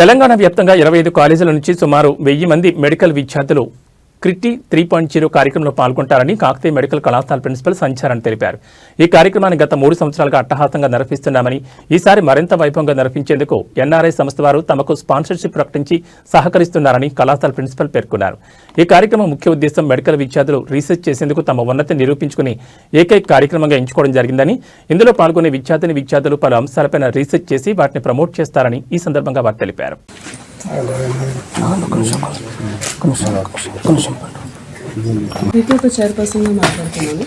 తెలంగాణ వ్యాప్తంగా ఇరవై ఐదు కాలేజీల నుంచి సుమారు వెయ్యి మంది మెడికల్ విద్యార్థులు క్రిటి త్రీ పాయింట్ జీరో కార్యక్రమంలో పాల్గొంటారని కాకతీయ మెడికల్ కళాశాల ప్రిన్సిపల్ సంచారన్ తెలిపారు. ఈ కార్యక్రమాన్ని గత మూడు సంవత్సరాలుగా అట్టహాసంగా నిర్వహిస్తున్నామని ఈసారి మరింత వైభవంగా నిర్వహించేందుకు ఎన్ఆర్ఐ సంస్థ వారు తమకు స్పాన్సర్షిప్ ప్రకటించి సహకరిస్తున్నారని కళాశాల ప్రిన్సిపల్ పేర్కొన్నారు. ఈ కార్యక్రమం ముఖ్య ఉద్దేశం మెడికల్ విద్యార్థులు రీసెర్చ్ చేసేందుకు తమ ఉన్నతిని నిరూపించుకుని ఏకైక కార్యక్రమంగా ఎంచుకోవడం జరిగిందని ఇందులో పాల్గొనే విద్యార్థిని విద్యార్థులు పలు అంశాలపైన రీసెర్చ్ చేసి వాటిని ప్రమోట్ చేస్తారని ఈ సందర్భంగా వారు తెలిపారు. ప్రీతి చైర్పర్సన్గా మాట్లాడుతున్నాను.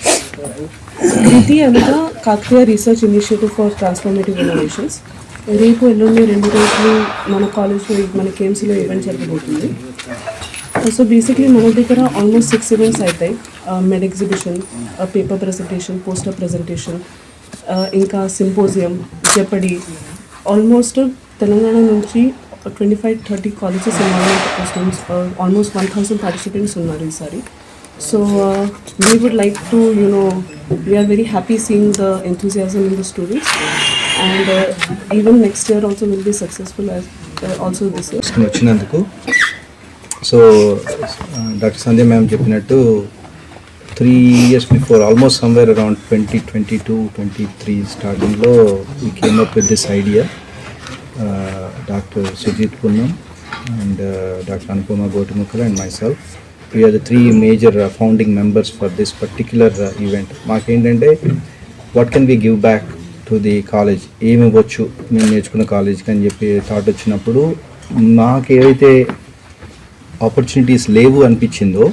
ప్రీతి అనగా Kakatiya research initiative for transformative innovations. రేపు ఎల్లుండి రెండు రోజులు మన కాలేజ్లో మన కేఎంసీలో ఈవెంట్ జరగబోతుంది. సో బేసిక్లీ మన దగ్గర ఆల్మోస్ట్ సిక్స్ ఈవెంట్స్ అవుతాయి med exhibition paper presentation poster presentation ఇంకా సింపోజియం జపడి ఆల్మోస్ట్ తెలంగాణ నుంచి twenty five thirty colleges involvement students almost one thousand participants ఉన్నారు ఈసారి so we would like to you know we are very happy seeing the enthusiasm in the students and even next year also will be successful also this year వచ్చినందుకు. So doctor Sandhya ma'am చెప్పినట్టు three years before almost somewhere around twenty twenty two twenty three స్టార్టింగ్లో we came up with this idea doctor Sujeet Punnam and doctor Anupama Gotimukkala and myself we are the three major founding members for this particular event మాకేంటంటే what can we give back to the college ఏమి ఇవ్వచ్చు? మేము నేర్చుకున్న కాలేజ్కి అని చెప్పి thought వచ్చినప్పుడు మాకు ఏవైతే ఆపర్చునిటీస్ లేవు అనిపించిందో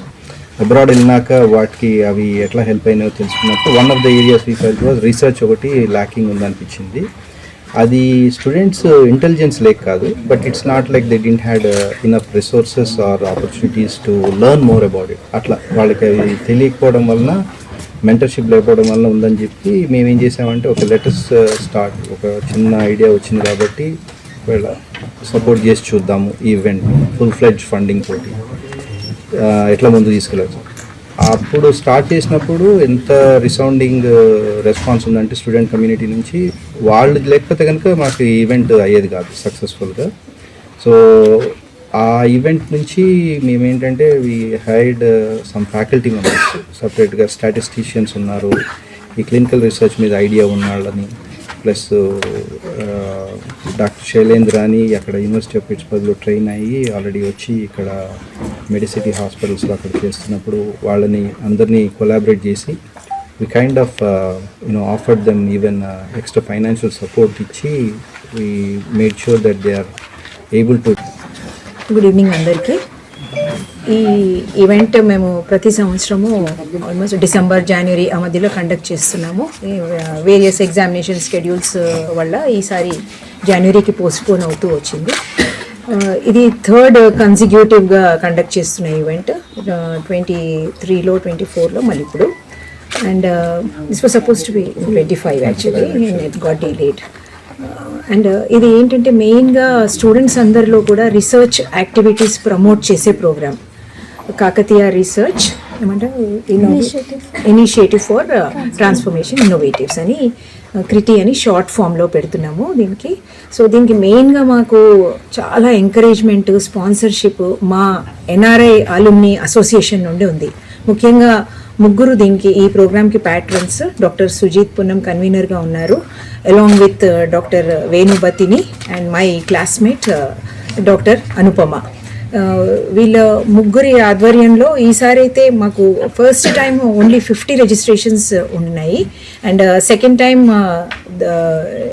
అబ్రాడ్ వెళ్ళినాక వాటికి అవి ఎట్లా హెల్ప్ అయినాయో తెలుసుకున్నప్పుడు one of the areas we felt was research ఒకటి ల్యాకింగ్ ఉందనిపించింది. అది స్టూడెంట్స్ ఇంటెలిజెన్స్ లేక్ కాదు but it's not like they didn't had enough resources or opportunities to learn more about it అట్లా వాళ్ళకి అవి తెలియకపోవడం వలన మెంటర్షిప్ లేకపోవడం వల్ల ఉందని చెప్పి మేము ఏం చేసామంటే ఒక లెటర్స్ స్టార్ట్ uh, ఒక చిన్న ఐడియా వచ్చింది కాబట్టి వీళ్ళ సపోర్ట్ చేసి చూద్దాము ఈ ఈవెంట్ ఫుల్ ఫ్లెడ్జ్ ఫండింగ్ తోటి uh, ఎట్లా ముందు తీసుకెళ్ళచ్చు? అప్పుడు స్టార్ట్ చేసినప్పుడు ఎంత రిసౌండింగ్ రెస్పాన్స్ uh, ఉందంటే స్టూడెంట్ కమ్యూనిటీ నుంచి వాళ్ళు లేకపోతే కనుక మాకు ఈవెంట్ అయ్యేది కాదు సక్సెస్ఫుల్గా సో ఆ ఈవెంట్ నుంచి మేమేంటంటే we hired some faculty members సపరేట్గా స్టాటిస్టీషియన్స్ ఉన్నారు. ఈ క్లినికల్ రీసెర్చ్ మీద ఐడియా ఉన్న వాళ్ళని ప్లస్ డాక్టర్ శైలేంద్ర అని అక్కడ యూనివర్సిటీ ఆఫ్ పిట్స్బర్గ్లో ట్రైన్ అయ్యి ఆల్రెడీ వచ్చి ఇక్కడ మెడిసిటీ హాస్పిటల్స్లో అక్కడ చేస్తున్నప్పుడు వాళ్ళని అందరినీ కొలాబరేట్ చేసి we kind of you know afforded them even extra financial support ఇచ్చి we made sure that they are able to good evening అందరికీ. ఈ ఈవెంట్ మేము ప్రతి సంవత్సరము ఆల్మోస్ట్ డిసెంబర్ జనవరి ఆ మధ్యలో కండక్ట్ చేస్తున్నాము. వేరియస్ ఎగ్జామినేషన్ స్కెడ్యూల్స్ వల్ల ఈసారి జనవరికి పోస్ట్పోన్ అవుతూ వచ్చింది. ఇది థర్డ్ కన్సిక్యూటివ్గా కండక్ట్ చేస్తున్న ఈవెంట్ ట్వంటీ త్రీలో ట్వంటీ ఫోర్లో మళ్ళీ ఇప్పుడు. And this was suppose to be twenty five actually it got delayed and ఇది ఏంటంటే మెయిన్గా స్టూడెంట్స్ అందరిలో కూడా రీసెర్చ్ యాక్టివిటీస్ ప్రమోట్ చేసే ప్రోగ్రామ్ కాకతీయ రీసెర్చ్ ఏమంటారు? ఇనిషియేటివ్ ఫర్ ట్రాన్స్ఫర్మేషన్ ఇన్నోవేటివ్స్ అని క్రిటి అని షార్ట్ ఫామ్లో పెడుతున్నాము దీనికి. సో దీనికి మెయిన్గా మాకు చాలా ఎంకరేజ్మెంట్ స్పాన్సర్షిప్ మా ఎన్ఆర్ఐ అలుమ్ని అసోసియేషన్ నుండి ఉంది. ముఖ్యంగా ముగ్గురు దీనికి ఈ ప్రోగ్రామ్కి ప్యాట్రన్స్ డాక్టర్ సుజీత్ పున్నం కన్వీనర్గా ఉన్నారు along with doctor Venubathini and my classmate doctor Anupama Uh, వీళ్ళ ముగ్గురి ఆధ్వర్యంలో ఈసారి అయితే మాకు first time only fifty registrations ఉన్నాయి అండ్ సెకండ్ టైం